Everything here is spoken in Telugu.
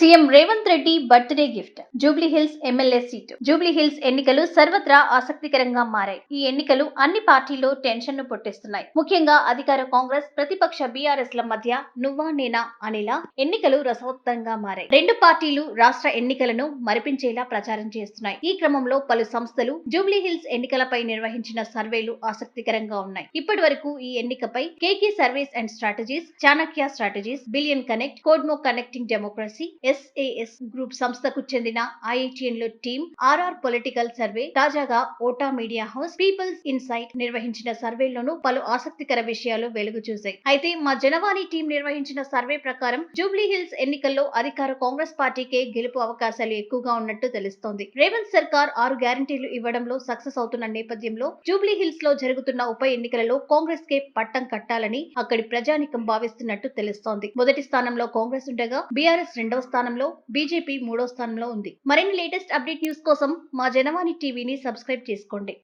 CM Revanth Reddy birthday gift Jubilee Hills MLA seat. Jubilee Hills ఎన్నికలు సర్వత్రా ఆసక్తికరంగా మారాయి. ఈ ఎన్నికలు అన్ని పార్టీలు టెన్షన్ను పుట్టిస్తున్నాయి. ముఖ్యంగా అధికార కాంగ్రెస్ ప్రతిపక్ష బీఆర్ఎస్ ల మధ్య నువ్వా నేనా అనేలా ఎన్నికలు రసవత్తంగా మారాయి. రెండు పార్టీలు రాష్ట్ర ఎన్నికలను మరిపించేలా ప్రచారం చేస్తున్నాయి. ఈ క్రమంలో పలు సంస్థలు జూబ్లీ హిల్స్ ఎన్నికలపై నిర్వహించిన సర్వేలు ఆసక్తికరంగా ఉన్నాయి. ఇప్పటి వరకు ఈ ఎన్నికపై KK service and strategies Chanakya strategies billion connect కోడ్మో connecting democracy SAS group సంస్థకు చెందిన ఐఐటిఎన్లో టీమ్ ఆర్ఆర్ పొలిటికల్ సర్వే తాజాగా ఓటా మీడియా హౌస్ పీపుల్స్ ఇన్సైట్ నిర్వహించిన సర్వేలోనూ పలు ఆసక్తికర విషయాలు వెలుగు చూశాయి. అయితే మా జనవాణి టీం నిర్వహించిన సర్వే ప్రకారం జూబ్లీ హిల్స్ ఎన్నికల్లో అధికార కాంగ్రెస్ పార్టీకే గెలుపు అవకాశాలు ఎక్కువగా ఉన్నట్టు తెలుస్తోంది. రేవంత్ సర్కార్ ఆరు గ్యారంటీలు ఇవ్వడంలో సక్సెస్ అవుతున్న నేపథ్యంలో జూబ్లీ హిల్స్లో జరుగుతున్న ఉప ఎన్నికలలో కాంగ్రెస్ కే పట్టం కట్టాలని అక్కడి ప్రజానికం భావిస్తున్నట్టు తెలుస్తోంది. మొదటి స్థానంలో కాంగ్రెస్ ఉండగా బీఆర్ఎస్ రెండవ స్థానంలో బీజేపీ మూడో స్థానంలో ఉంది. మరిన్ని లేటెస్ట్ అప్డేట్ న్యూస్ కోసం మా జనవాణి టీవీని సబ్స్క్రైబ్ చేసుకోండి.